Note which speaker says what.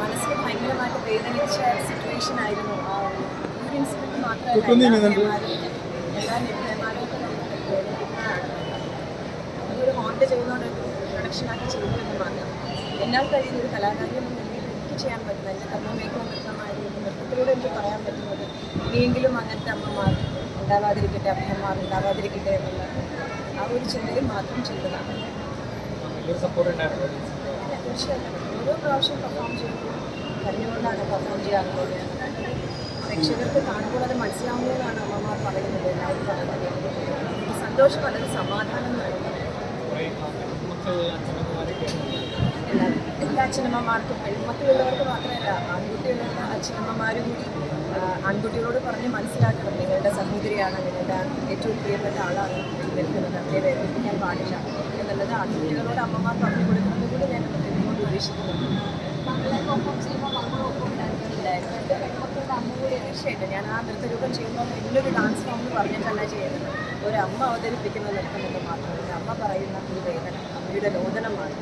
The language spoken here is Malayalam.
Speaker 1: മനസ്സിൽ ഭയങ്കരമായിട്ട് വേദനിച്ച സിറ്റുവേഷൻ ആയിരുന്നു. ആ ഒരു ഒരു ഇൻസിഡന്റ് മാത്രമല്ല? എല്ലാ വേദനിപ്പിക്കുന്നതാണ് അതൊരു ഹോണ്ട് ചെയ്യുന്നതുകൊണ്ട് പ്രൊഡക്ഷനാക്കി ചെയ്തു എന്ന് മാത്രം. എന്നാൽ കഴിയുന്ന ഒരു കലാകാരി എന്ന നിലയിൽ എനിക്ക് ചെയ്യാൻ പറ്റുന്ന എന്റെ കർമ്മമേഖല നൃത്തമായിരുന്നു നൃത്തത്തിലൂടെ എനിക്ക് പറയാൻ പറ്റുന്നത് ഇനിയെങ്കിലും അങ്ങനത്തെ അമ്മമാർ ഉണ്ടാവാതിരിക്കട്ടെ അമ്മമാർ ഉണ്ടാവാതിരിക്കട്ടെ എന്നുള്ള ആ ഒരു ചിന്തയിൽ മാത്രം ചെയ്തതാണ്. ഓരോ പ്രാവശ്യം പെർഫോം ചെയ്യുമ്പോൾ കരഞ്ഞുകൊണ്ടാണ് പെർഫോം ചെയ്യാറുള്ളത്. പ്രേക്ഷകർക്ക് കാണുമ്പോൾ അത് മനസ്സിലാവുന്നതാണ് അമ്മമാർ പറയുന്നത്. എല്ലാവരും പറയുന്നത്. സന്തോഷം അല്ലെങ്കിൽ സമാധാനം
Speaker 2: നൽകുന്നത്
Speaker 1: എല്ലാ അച്ഛനമ്മമാർക്കും പെൺമക്കളുള്ളവർക്ക് മാത്രമല്ല ആൺകുട്ടികളുള്ള അച്ഛനമ്മമാരും കൂടി ആൺകുട്ടികളോട് പറഞ്ഞ് മനസ്സിലാക്കണം നിങ്ങളുടെ സഹോദരിയാണ് നിങ്ങളുടെ ഏറ്റവും പ്രിയപ്പെട്ട ആളാണ് ഞാൻ അവരെ വേദനിപ്പിക്കാൻ പാടില്ല. എന്നുള്ളത് ആൺകുട്ടികളോട് അമ്മമാർ പറഞ്ഞു കൊടുക്കുന്നത് കൂടി ഞാൻ അമ്മ കൂടി തീർച്ചയായിട്ടും ഞാൻ ആ നൃത്തരൂപം ചെയ്യുമ്പോൾ എന്നൊരു ഡാൻസ് ഫോം എന്ന് പറഞ്ഞിട്ടല്ല ചെയ്യുന്നത്. ഒരു അമ്മ അവതരിപ്പിക്കുന്ന നൃത്തമെന്ന് മാത്രമല്ല. അമ്മ പറയുന്ന ഒരു വേദന അമ്മയുടെ ലോദനമാണ്.